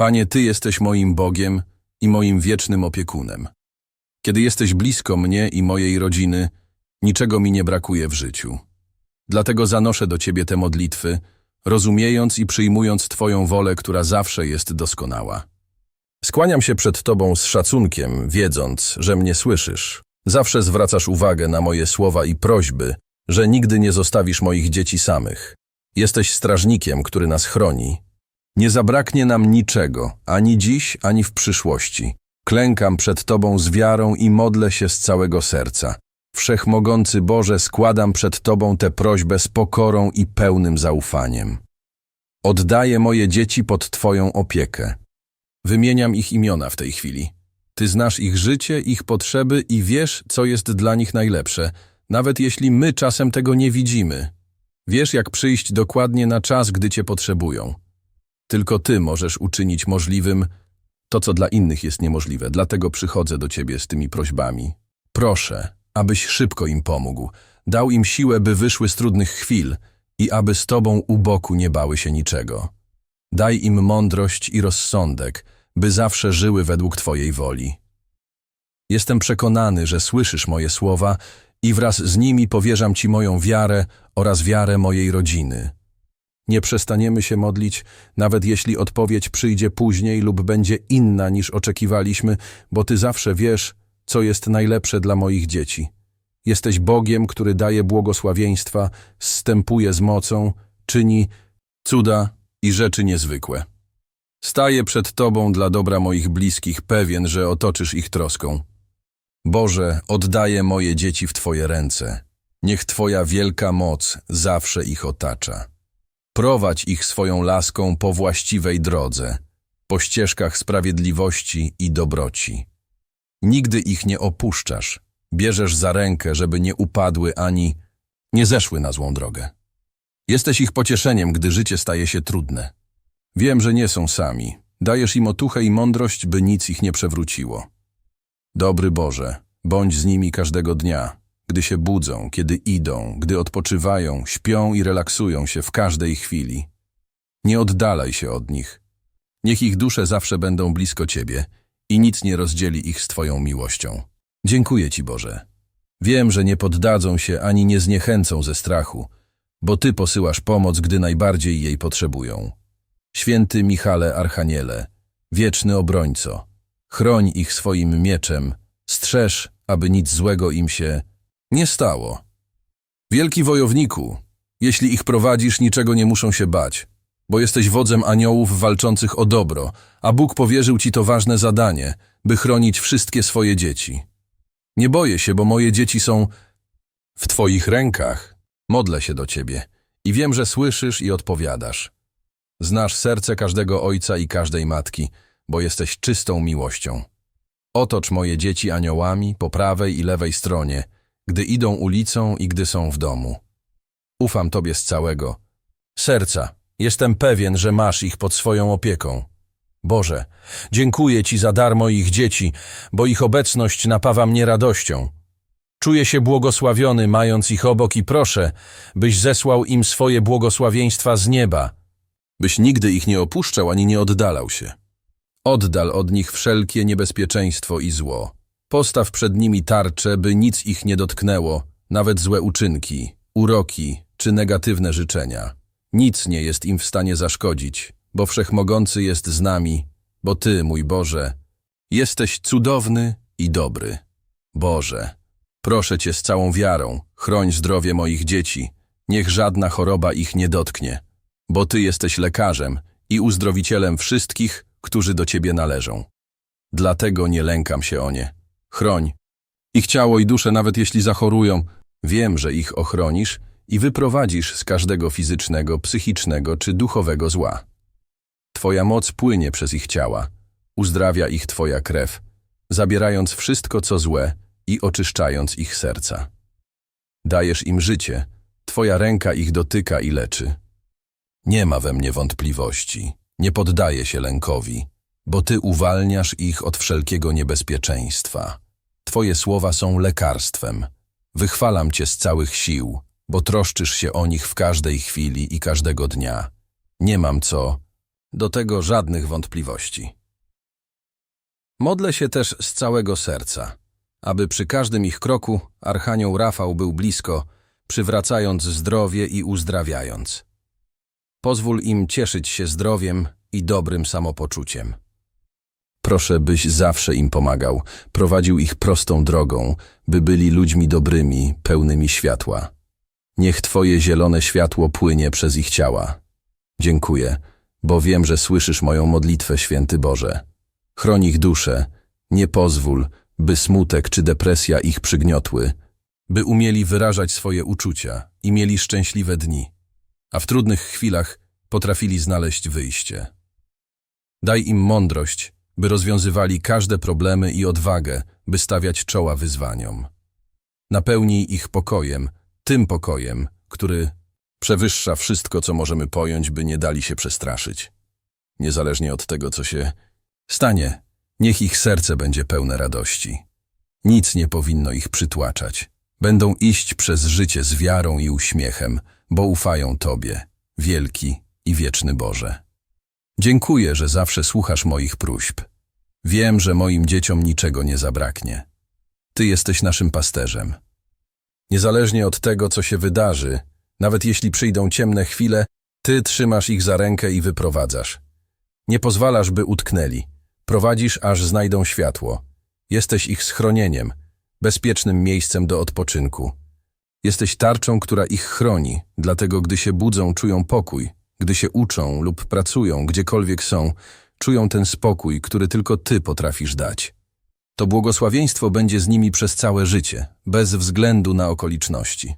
Panie, Ty jesteś moim Bogiem i moim wiecznym opiekunem. Kiedy jesteś blisko mnie i mojej rodziny, niczego mi nie brakuje w życiu. Dlatego zanoszę do Ciebie te modlitwy, rozumiejąc i przyjmując Twoją wolę, która zawsze jest doskonała. Skłaniam się przed Tobą z szacunkiem, wiedząc, że mnie słyszysz. Zawsze zwracasz uwagę na moje słowa i prośby, że nigdy nie zostawisz moich dzieci samych. Jesteś strażnikiem, który nas chroni. Nie zabraknie nam niczego, ani dziś, ani w przyszłości. Klękam przed Tobą z wiarą i modlę się z całego serca. Wszechmogący Boże, składam przed Tobą tę prośbę z pokorą i pełnym zaufaniem. Oddaję moje dzieci pod Twoją opiekę. Wymieniam ich imiona w tej chwili. Ty znasz ich życie, ich potrzeby i wiesz, co jest dla nich najlepsze, nawet jeśli my czasem tego nie widzimy. Wiesz, jak przyjść dokładnie na czas, gdy Cię potrzebują. Tylko Ty możesz uczynić możliwym to, co dla innych jest niemożliwe, dlatego przychodzę do Ciebie z tymi prośbami. Proszę, abyś szybko im pomógł, dał im siłę, by wyszły z trudnych chwil i aby z Tobą u boku nie bały się niczego. Daj im mądrość i rozsądek, by zawsze żyły według Twojej woli. Jestem przekonany, że słyszysz moje słowa i wraz z nimi powierzam Ci moją wiarę oraz wiarę mojej rodziny. Nie przestaniemy się modlić, nawet jeśli odpowiedź przyjdzie później lub będzie inna niż oczekiwaliśmy, bo Ty zawsze wiesz, co jest najlepsze dla moich dzieci. Jesteś Bogiem, który daje błogosławieństwa, zstępuje z mocą, czyni cuda i rzeczy niezwykłe. Staję przed Tobą dla dobra moich bliskich, pewien, że otoczysz ich troską. Boże, oddaję moje dzieci w Twoje ręce. Niech Twoja wielka moc zawsze ich otacza. Prowadź ich swoją laską po właściwej drodze, po ścieżkach sprawiedliwości i dobroci. Nigdy ich nie opuszczasz, bierzesz za rękę, żeby nie upadły ani nie zeszły na złą drogę. Jesteś ich pocieszeniem, gdy życie staje się trudne. Wiem, że nie są sami. Dajesz im otuchę i mądrość, by nic ich nie przewróciło. Dobry Boże, bądź z nimi każdego dnia, gdy się budzą, kiedy idą, gdy odpoczywają, śpią i relaksują się w każdej chwili. Nie oddalaj się od nich. Niech ich dusze zawsze będą blisko Ciebie i nic nie rozdzieli ich z Twoją miłością. Dziękuję Ci, Boże. Wiem, że nie poddadzą się ani nie zniechęcą ze strachu, bo Ty posyłasz pomoc, gdy najbardziej jej potrzebują. Święty Michale Archaniele, wieczny obrońco, chroń ich swoim mieczem, strzeż, aby nic złego im się nie stało. Wielki wojowniku, jeśli ich prowadzisz, niczego nie muszą się bać, bo jesteś wodzem aniołów walczących o dobro, a Bóg powierzył ci to ważne zadanie, by chronić wszystkie swoje dzieci. Nie boję się, bo moje dzieci są w Twoich rękach. Modlę się do Ciebie i wiem, że słyszysz i odpowiadasz. Znasz serce każdego ojca i każdej matki, bo jesteś czystą miłością. Otocz moje dzieci aniołami po prawej i lewej stronie, gdy idą ulicą i gdy są w domu. Ufam Tobie z całego serca. Jestem pewien, że masz ich pod swoją opieką. Boże, dziękuję Ci za dar moich dzieci, bo ich obecność napawa mnie radością. Czuję się błogosławiony, mając ich obok i proszę, byś zesłał im swoje błogosławieństwa z nieba, byś nigdy ich nie opuszczał ani nie oddalał się. Oddal od nich wszelkie niebezpieczeństwo i zło. Postaw przed nimi tarczę, by nic ich nie dotknęło, nawet złe uczynki, uroki czy negatywne życzenia. Nic nie jest im w stanie zaszkodzić, bo Wszechmogący jest z nami, bo Ty, mój Boże, jesteś cudowny i dobry. Boże, proszę Cię z całą wiarą, chroń zdrowie moich dzieci, niech żadna choroba ich nie dotknie, bo Ty jesteś lekarzem i uzdrowicielem wszystkich, którzy do Ciebie należą. Dlatego nie lękam się o nie. Chroń. Ich ciało i duszę, nawet jeśli zachorują, wiem, że ich ochronisz i wyprowadzisz z każdego fizycznego, psychicznego czy duchowego zła. Twoja moc płynie przez ich ciała, uzdrawia ich Twoja krew, zabierając wszystko, co złe i oczyszczając ich serca. Dajesz im życie, Twoja ręka ich dotyka i leczy. Nie ma we mnie wątpliwości, nie poddaję się lękowi, bo Ty uwalniasz ich od wszelkiego niebezpieczeństwa. Twoje słowa są lekarstwem. Wychwalam Cię z całych sił, bo troszczysz się o nich w każdej chwili i każdego dnia. Nie mam co Do tego żadnych wątpliwości. Modlę się też z całego serca, aby przy każdym ich kroku Archanioł Rafał był blisko, przywracając zdrowie i uzdrawiając. Pozwól im cieszyć się zdrowiem i dobrym samopoczuciem. Proszę, byś zawsze im pomagał, prowadził ich prostą drogą, by byli ludźmi dobrymi, pełnymi światła. Niech Twoje zielone światło płynie przez ich ciała. Dziękuję, bo wiem, że słyszysz moją modlitwę, święty Boże. Chroń ich duszę, nie pozwól, by smutek czy depresja ich przygniotły, by umieli wyrażać swoje uczucia i mieli szczęśliwe dni, a w trudnych chwilach potrafili znaleźć wyjście. Daj im mądrość, by rozwiązywali każde problemy i odwagę, by stawiać czoła wyzwaniom. Napełnij ich pokojem, tym pokojem, który przewyższa wszystko, co możemy pojąć, by nie dali się przestraszyć. Niezależnie od tego, co się stanie, niech ich serce będzie pełne radości. Nic nie powinno ich przytłaczać. Będą iść przez życie z wiarą i uśmiechem, bo ufają Tobie, wielki i wieczny Boże. Dziękuję, że zawsze słuchasz moich próśb. Wiem, że moim dzieciom niczego nie zabraknie. Ty jesteś naszym pasterzem. Niezależnie od tego, co się wydarzy, nawet jeśli przyjdą ciemne chwile, Ty trzymasz ich za rękę i wyprowadzasz. Nie pozwalasz, by utknęli. Prowadzisz, aż znajdą światło. Jesteś ich schronieniem, bezpiecznym miejscem do odpoczynku. Jesteś tarczą, która ich chroni, dlatego gdy się budzą, czują pokój. Gdy się uczą lub pracują, gdziekolwiek są, czują ten spokój, który tylko Ty potrafisz dać. To błogosławieństwo będzie z nimi przez całe życie, bez względu na okoliczności.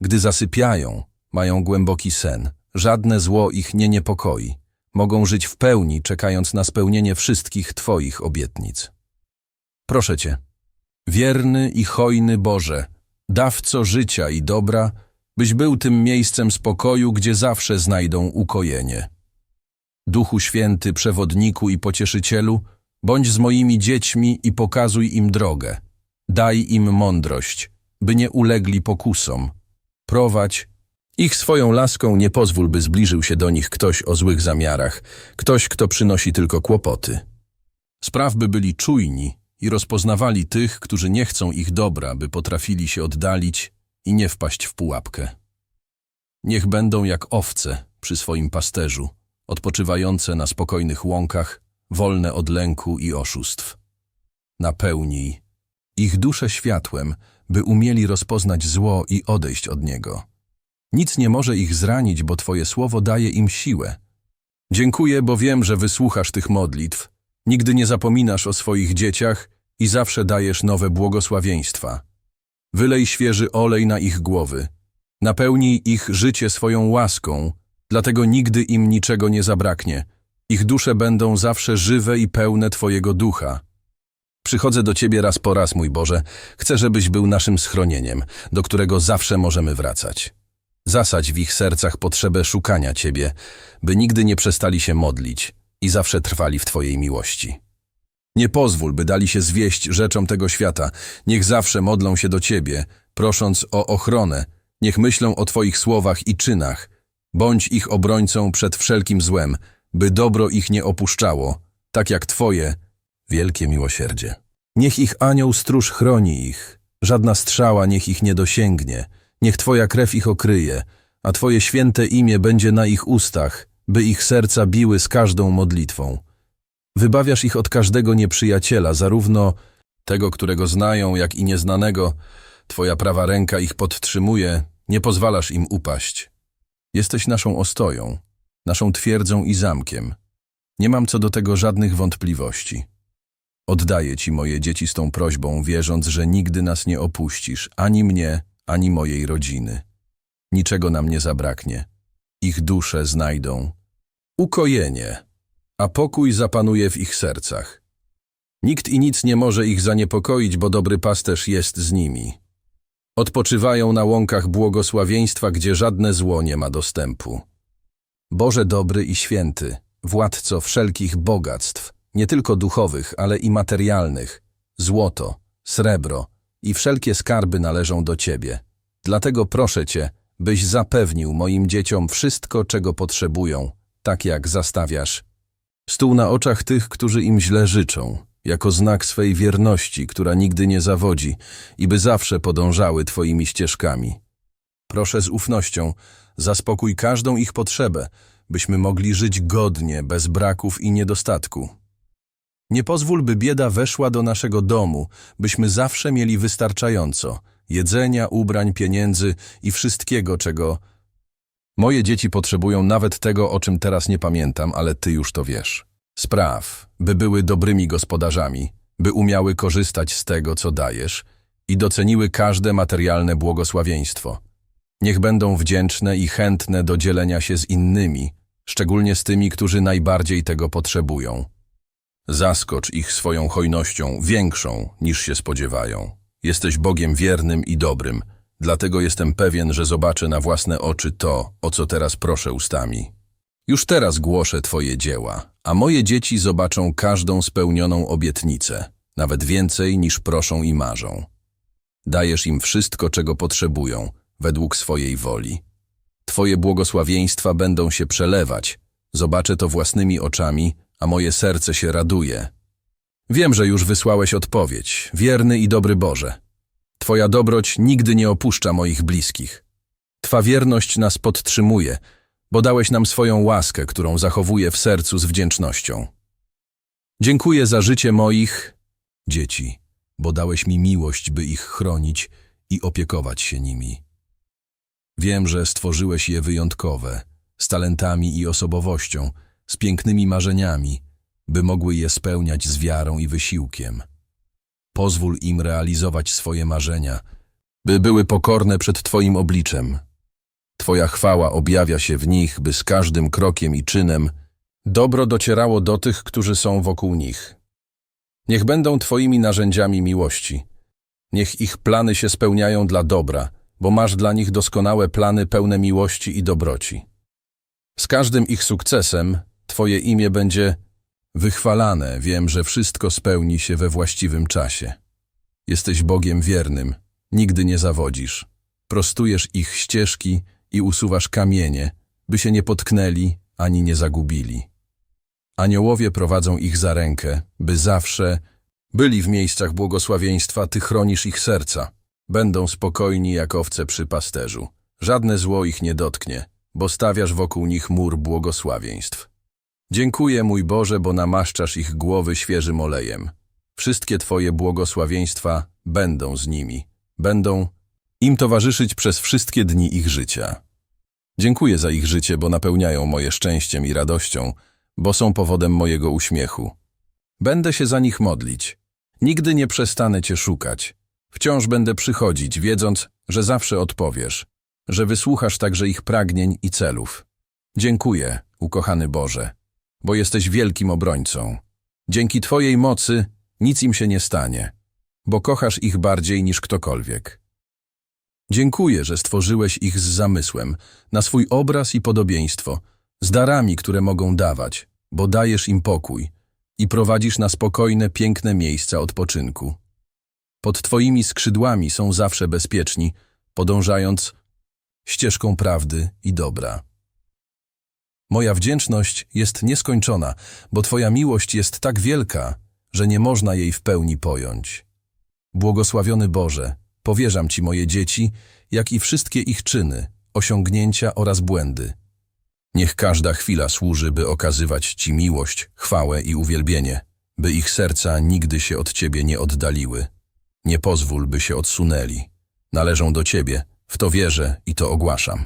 Gdy zasypiają, mają głęboki sen, żadne zło ich nie niepokoi. Mogą żyć w pełni, czekając na spełnienie wszystkich Twoich obietnic. Proszę Cię, wierny i hojny Boże, dawco życia i dobra, byś był tym miejscem spokoju, gdzie zawsze znajdą ukojenie. Duchu Święty, przewodniku i pocieszycielu, bądź z moimi dziećmi i pokazuj im drogę. Daj im mądrość, by nie ulegli pokusom. Prowadź ich swoją laską, nie pozwól, by zbliżył się do nich ktoś o złych zamiarach, ktoś, kto przynosi tylko kłopoty. Spraw, by byli czujni i rozpoznawali tych, którzy nie chcą ich dobra, by potrafili się oddalić i nie wpaść w pułapkę. Niech będą jak owce przy swoim pasterzu, odpoczywające na spokojnych łąkach, wolne od lęku i oszustw. Napełnij ich duszę światłem, by umieli rozpoznać zło i odejść od niego. Nic nie może ich zranić, bo Twoje słowo daje im siłę. Dziękuję, bo wiem, że wysłuchasz tych modlitw, nigdy nie zapominasz o swoich dzieciach i zawsze dajesz nowe błogosławieństwa. Wylej świeży olej na ich głowy. Napełnij ich życie swoją łaską, dlatego nigdy im niczego nie zabraknie. Ich dusze będą zawsze żywe i pełne Twojego ducha. Przychodzę do Ciebie raz po raz, mój Boże. Chcę, żebyś był naszym schronieniem, do którego zawsze możemy wracać. Zasadź w ich sercach potrzebę szukania Ciebie, by nigdy nie przestali się modlić i zawsze trwali w Twojej miłości. Nie pozwól, by dali się zwieść rzeczom tego świata. Niech zawsze modlą się do Ciebie, prosząc o ochronę. Niech myślą o Twoich słowach i czynach. Bądź ich obrońcą przed wszelkim złem, by dobro ich nie opuszczało, tak jak Twoje wielkie miłosierdzie. Niech ich anioł stróż chroni ich, żadna strzała niech ich nie dosięgnie, niech Twoja krew ich okryje, a Twoje święte imię będzie na ich ustach, by ich serca biły z każdą modlitwą. Wybawiasz ich od każdego nieprzyjaciela, zarówno tego, którego znają, jak i nieznanego. Twoja prawa ręka ich podtrzymuje, nie pozwalasz im upaść. Jesteś naszą ostoją, naszą twierdzą i zamkiem. Nie mam co do tego żadnych wątpliwości. Oddaję Ci moje dzieci z tą prośbą, wierząc, że nigdy nas nie opuścisz, ani mnie, ani mojej rodziny. Niczego nam nie zabraknie. Ich dusze znajdą ukojenie, a pokój zapanuje w ich sercach. Nikt i nic nie może ich zaniepokoić, bo dobry pasterz jest z nimi. Odpoczywają na łąkach błogosławieństwa, gdzie żadne zło nie ma dostępu. Boże dobry i święty, władco wszelkich bogactw, nie tylko duchowych, ale i materialnych, złoto, srebro i wszelkie skarby należą do Ciebie. Dlatego proszę Cię, byś zapewnił moim dzieciom wszystko, czego potrzebują, tak jak zastawiasz Stół na oczach tych, którzy im źle życzą, jako znak swej wierności, która nigdy nie zawodzi i by zawsze podążały Twoimi ścieżkami. Proszę z ufnością, zaspokój każdą ich potrzebę, byśmy mogli żyć godnie, bez braków i niedostatku. Nie pozwól, by bieda weszła do naszego domu, byśmy zawsze mieli wystarczająco jedzenia, ubrań, pieniędzy i wszystkiego, czego. Moje dzieci potrzebują nawet tego, o czym teraz nie pamiętam, ale ty już to wiesz. Spraw, by były dobrymi gospodarzami, by umiały korzystać z tego, co dajesz i doceniły każde materialne błogosławieństwo. Niech będą wdzięczne i chętne do dzielenia się z innymi, szczególnie z tymi, którzy najbardziej tego potrzebują. Zaskocz ich swoją hojnością większą niż się spodziewają. Jesteś Bogiem wiernym i dobrym, dlatego jestem pewien, że zobaczę na własne oczy to, o co teraz proszę ustami. Już teraz głoszę Twoje dzieła, a moje dzieci zobaczą każdą spełnioną obietnicę, nawet więcej niż proszą i marzą. Dajesz im wszystko, czego potrzebują, według swojej woli. Twoje błogosławieństwa będą się przelewać. Zobaczę to własnymi oczami, a moje serce się raduje. Wiem, że już wysłałeś odpowiedź, wierny i dobry Boże. Twoja dobroć nigdy nie opuszcza moich bliskich. Twa wierność nas podtrzymuje, bo dałeś nam swoją łaskę, którą zachowuję w sercu z wdzięcznością. Dziękuję za życie moich dzieci, bo dałeś mi miłość, by ich chronić i opiekować się nimi. Wiem, że stworzyłeś je wyjątkowe, z talentami i osobowością, z pięknymi marzeniami, by mogły je spełniać z wiarą i wysiłkiem. Pozwól im realizować swoje marzenia, by były pokorne przed Twoim obliczem. Twoja chwała objawia się w nich, by z każdym krokiem i czynem dobro docierało do tych, którzy są wokół nich. Niech będą Twoimi narzędziami miłości. Niech ich plany się spełniają dla dobra, bo masz dla nich doskonałe plany pełne miłości i dobroci. Z każdym ich sukcesem Twoje imię będzie wychwalane. Wiem, że wszystko spełni się we właściwym czasie. Jesteś Bogiem wiernym, nigdy nie zawodzisz. Prostujesz ich ścieżki i usuwasz kamienie, by się nie potknęli ani nie zagubili. Aniołowie prowadzą ich za rękę, by zawsze byli w miejscach błogosławieństwa, Ty chronisz ich serca. Będą spokojni jak owce przy pasterzu. Żadne zło ich nie dotknie, bo stawiasz wokół nich mur błogosławieństw. Dziękuję, mój Boże, bo namaszczasz ich głowy świeżym olejem. Wszystkie Twoje błogosławieństwa będą z nimi. Będą im towarzyszyć przez wszystkie dni ich życia. Dziękuję za ich życie, bo napełniają moje szczęściem i radością, bo są powodem mojego uśmiechu. Będę się za nich modlić. Nigdy nie przestanę Cię szukać. Wciąż będę przychodzić, wiedząc, że zawsze odpowiesz, że wysłuchasz także ich pragnień i celów. Dziękuję, ukochany Boże, bo jesteś wielkim obrońcą. Dzięki Twojej mocy nic im się nie stanie, bo kochasz ich bardziej niż ktokolwiek. Dziękuję, że stworzyłeś ich z zamysłem, na swój obraz i podobieństwo, z darami, które mogą dawać, bo dajesz im pokój i prowadzisz na spokojne, piękne miejsca odpoczynku. Pod Twoimi skrzydłami są zawsze bezpieczni, podążając ścieżką prawdy i dobra. Moja wdzięczność jest nieskończona, bo Twoja miłość jest tak wielka, że nie można jej w pełni pojąć. Błogosławiony Boże, powierzam Ci moje dzieci, jak i wszystkie ich czyny, osiągnięcia oraz błędy. Niech każda chwila służy, by okazywać Ci miłość, chwałę i uwielbienie, by ich serca nigdy się od Ciebie nie oddaliły. Nie pozwól, by się odsunęli. Należą do Ciebie, w to wierzę i to ogłaszam.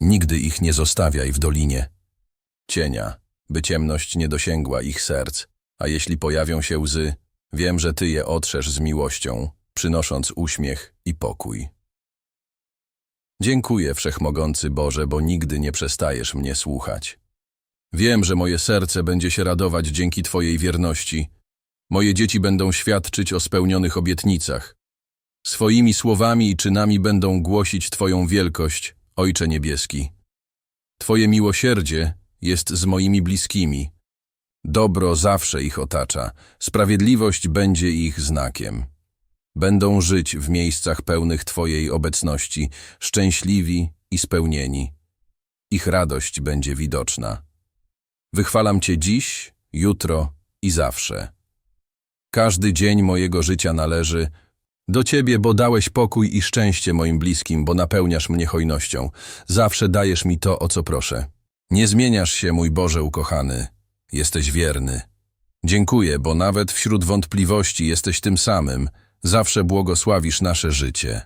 Nigdy ich nie zostawiaj w dolinie cienia, by ciemność nie dosięgła ich serc, a jeśli pojawią się łzy, wiem, że Ty je otrzesz z miłością, przynosząc uśmiech i pokój. Dziękuję, Wszechmogący Boże, bo nigdy nie przestajesz mnie słuchać. Wiem, że moje serce będzie się radować dzięki Twojej wierności. Moje dzieci będą świadczyć o spełnionych obietnicach. Swoimi słowami i czynami będą głosić Twoją wielkość, Ojcze Niebieski. Twoje miłosierdzie jest z moimi bliskimi. Dobro zawsze ich otacza, sprawiedliwość będzie ich znakiem. Będą żyć w miejscach pełnych Twojej obecności, szczęśliwi i spełnieni. Ich radość będzie widoczna. Wychwalam Cię dziś, jutro i zawsze. Każdy dzień mojego życia należy do Ciebie, bo dałeś pokój i szczęście moim bliskim, bo napełniasz mnie hojnością. Zawsze dajesz mi to, o co proszę. Nie zmieniasz się, mój Boże ukochany. Jesteś wierny. Dziękuję, bo nawet wśród wątpliwości jesteś tym samym. Zawsze błogosławisz nasze życie.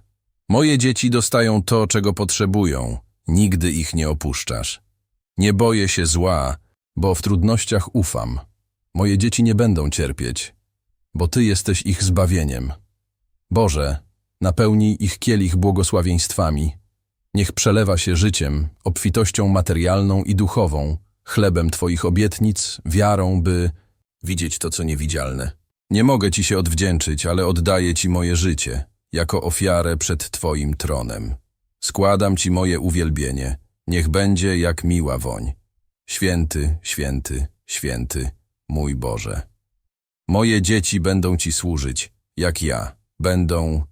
Moje dzieci dostają to, czego potrzebują. Nigdy ich nie opuszczasz. Nie boję się zła, bo w trudnościach ufam. Moje dzieci nie będą cierpieć, bo Ty jesteś ich zbawieniem. Boże, napełnij ich kielich błogosławieństwami. Niech przelewa się życiem, obfitością materialną i duchową, chlebem Twoich obietnic, wiarą, by widzieć to, co niewidzialne. Nie mogę Ci się odwdzięczyć, ale oddaję Ci moje życie, jako ofiarę przed Twoim tronem. Składam Ci moje uwielbienie, niech będzie jak miła woń. Święty, święty, święty, mój Boże. Moje dzieci będą Ci służyć, jak ja. Będą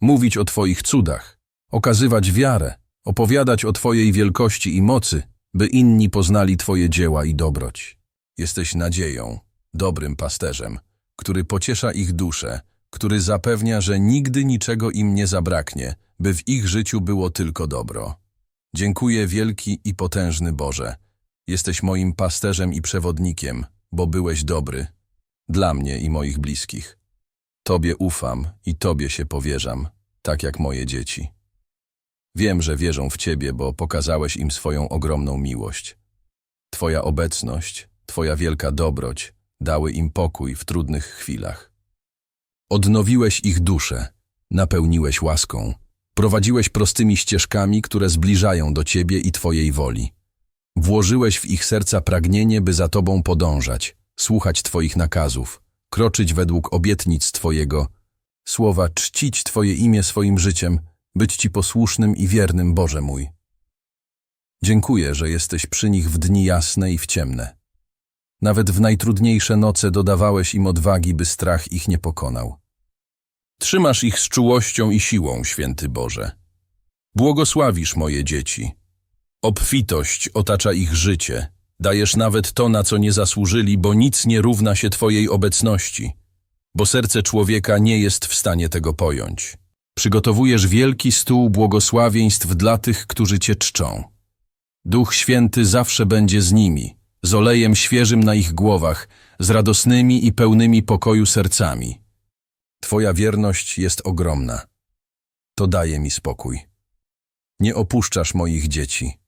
mówić o Twoich cudach, okazywać wiarę, opowiadać o Twojej wielkości i mocy, by inni poznali Twoje dzieła i dobroć. Jesteś nadzieją, dobrym pasterzem, który pociesza ich duszę, który zapewnia, że nigdy niczego im nie zabraknie, by w ich życiu było tylko dobro. Dziękuję wielki i potężny Boże. Jesteś moim pasterzem i przewodnikiem, bo byłeś dobry. Dla mnie i moich bliskich. Tobie ufam i Tobie się powierzam, tak jak moje dzieci. Wiem, że wierzą w Ciebie, bo pokazałeś im swoją ogromną miłość. Twoja obecność, Twoja wielka dobroć dały im pokój w trudnych chwilach. Odnowiłeś ich duszę, napełniłeś łaską, prowadziłeś prostymi ścieżkami, które zbliżają do Ciebie i Twojej woli. Włożyłeś w ich serca pragnienie, by za Tobą podążać, słuchać Twoich nakazów, kroczyć według obietnic Twojego, słowa czcić Twoje imię swoim życiem, być Ci posłusznym i wiernym, Boże mój. Dziękuję, że jesteś przy nich w dni jasne i w ciemne. Nawet w najtrudniejsze noce dodawałeś im odwagi, by strach ich nie pokonał. Trzymasz ich z czułością i siłą, święty Boże. Błogosławisz moje dzieci. Obfitość otacza ich życie. Dajesz nawet to, na co nie zasłużyli, bo nic nie równa się Twojej obecności, bo serce człowieka nie jest w stanie tego pojąć. Przygotowujesz wielki stół błogosławieństw dla tych, którzy Cię czczą. Duch Święty zawsze będzie z nimi, z olejem świeżym na ich głowach, z radosnymi i pełnymi pokoju sercami. Twoja wierność jest ogromna. To daje mi spokój. Nie opuszczasz moich dzieci.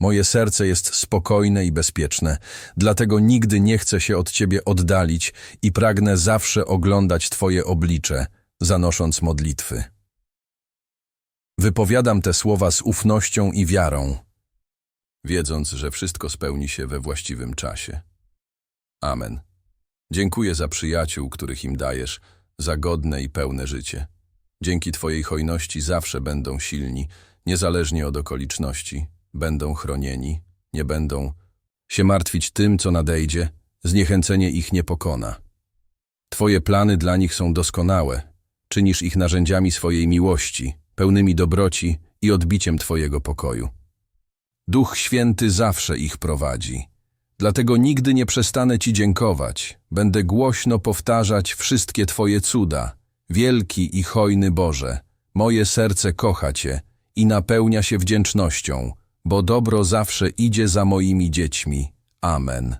Moje serce jest spokojne i bezpieczne, dlatego nigdy nie chcę się od Ciebie oddalić i pragnę zawsze oglądać Twoje oblicze, zanosząc modlitwy. Wypowiadam te słowa z ufnością i wiarą, wiedząc, że wszystko spełni się we właściwym czasie. Amen. Dziękuję za przyjaciół, których im dajesz, za godne i pełne życie. Dzięki Twojej hojności zawsze będą silni, niezależnie od okoliczności, będą chronieni, nie będą się martwić tym, co nadejdzie, zniechęcenie ich nie pokona. Twoje plany dla nich są doskonałe, czynisz ich narzędziami swojej miłości, pełnymi dobroci i odbiciem Twojego pokoju. Duch Święty zawsze ich prowadzi. Dlatego nigdy nie przestanę Ci dziękować. Będę głośno powtarzać wszystkie Twoje cuda. Wielki i hojny Boże, moje serce kocha Cię i napełnia się wdzięcznością, bo dobro zawsze idzie za moimi dziećmi. Amen.